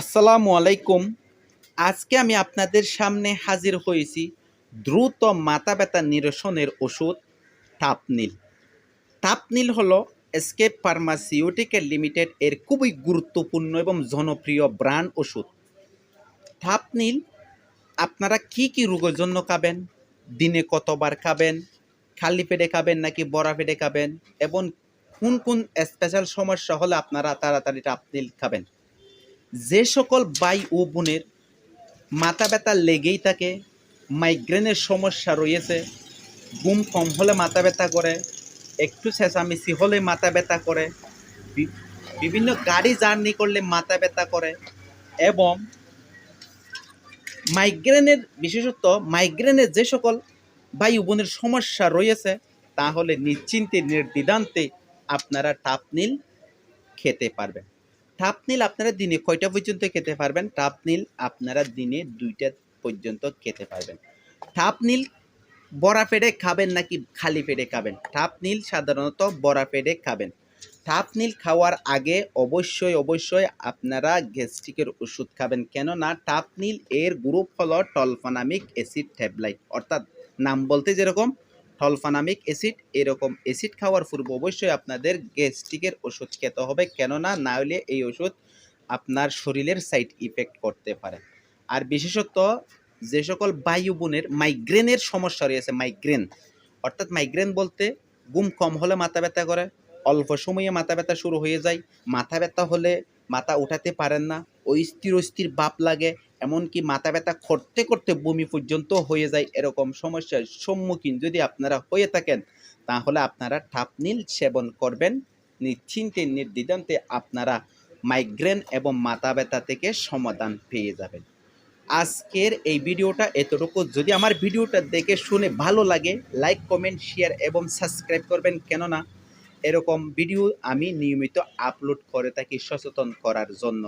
আসসালামু আলাইকুম। আজকে আমি আপনাদের সামনে হাজির হয়েছি দ্রুত মাথা ব্যথা নিরসনের ওষুধ টাপনিল টাপনিল হলো এসকেপ ফার্মাসিউটিক্যাল লিমিটেড এর খুবই গুরুত্বপূর্ণ এবং জনপ্রিয় ব্র্যান্ড ওষুধ। টাপনিল আপনারা কি কি রোগের জন্য খাবেন? দিনে কতবার খাবেন? খালি পেটে খাবেন নাকি বড়া পেটে খাবেন? এবং কোন কোন স্পেশাল সমস্যা হলে আপনারা তাড়াতাড়ি টাপনিল খাবেন? যে সকল ভাই ও বোনের মাথা ব্যথা লেগেই থাকে মাইগ্রেনের সমস্যা রয়েছে, ঘুম কম হলে মাথা ব্যথা করে, একটু চেঁচামেচি হলে মাথা ব্যথা করে বিভিন্ন গাড়ি জার্নি করলে মাথা ব্যথা করে এবং মাইগ্রেনের বিশেষত মাইগ্রেনের যে সকল ও বোনের সমস্যা রয়েছে, তাহলে নিশ্চিন্তে নির্দিদান্তে আপনারা টাপনিল খেতে পারবেন। টাপ নীল আপনারা দিনে কয়টা পর্যন্ত খেতে পারবেন? টাপ নীল আপনারা দিনে দুইটা পর্যন্ত খেতে পারবেন। টাপ নীল বড়া পেটে খাবেন নাকি খালি পেটে খাবেন? টাপ নীল সাধারণত বড়া পেটে খাবেন। টাপ নীল খাওয়ার আগে অবশ্যই অবশ্যই আপনারা গ্যাস্ট্রিকের ওষুধ খাবেন। কেননা টাপ নীল এর গ্রুপ হলো টলফানামিক অ্যাসিড ট্যাবলাইট। অর্থাৎ নাম বলতে যেরকম টলফানামিক অ্যাসিড, এরকম অ্যাসিড খাওয়ার পূর্বে অবশ্যই আপনাদের গ্যাস্ট্রিকের ওষুধ খেতে হবে, কেননা না হলে এই ওষুধ আপনার শরীরের সাইড ইফেক্ট করতে পারে। আর বিশেষত যে সকল বায়ু বোনের মাইগ্রেনের সমস্যা রয়েছে মাইগ্রেন অর্থাৎ মাইগ্রেন বলতে ঘুম কম হলে মাথা ব্যথা করে, অল্প সময়ে মাথা ব্যথা শুরু হয়ে যায়, মাথা ব্যথা হলে মাথা উঠাতে পারেন না অস্থির অস্থির বাপ লাগে, এমনকি মাথা ব্যথা করতে করতে বমি পর্যন্ত হয়ে যায় এরকম সমস্যার সম্মুখীন যদি আপনারা হয়ে থাকেন, তাহলে আপনারা ঠাপনিল সেবন করবেন। নিশ্চিন্তে নির্দ্বিধান্তে আপনারা মাইগ্রেন এবং মাথা ব্যথা থেকে সমাধান পেয়ে যাবেন। আজকের এই ভিডিওটা এতটুকু। যদি আমার ভিডিওটা দেখে শুনে ভালো লাগে লাইক কমেন্ট শেয়ার এবং সাবস্ক্রাইব করবেন কেননা, এরকম ভিডিও আমি নিয়মিত আপলোড করে থাকি সচেতন করার জন্য।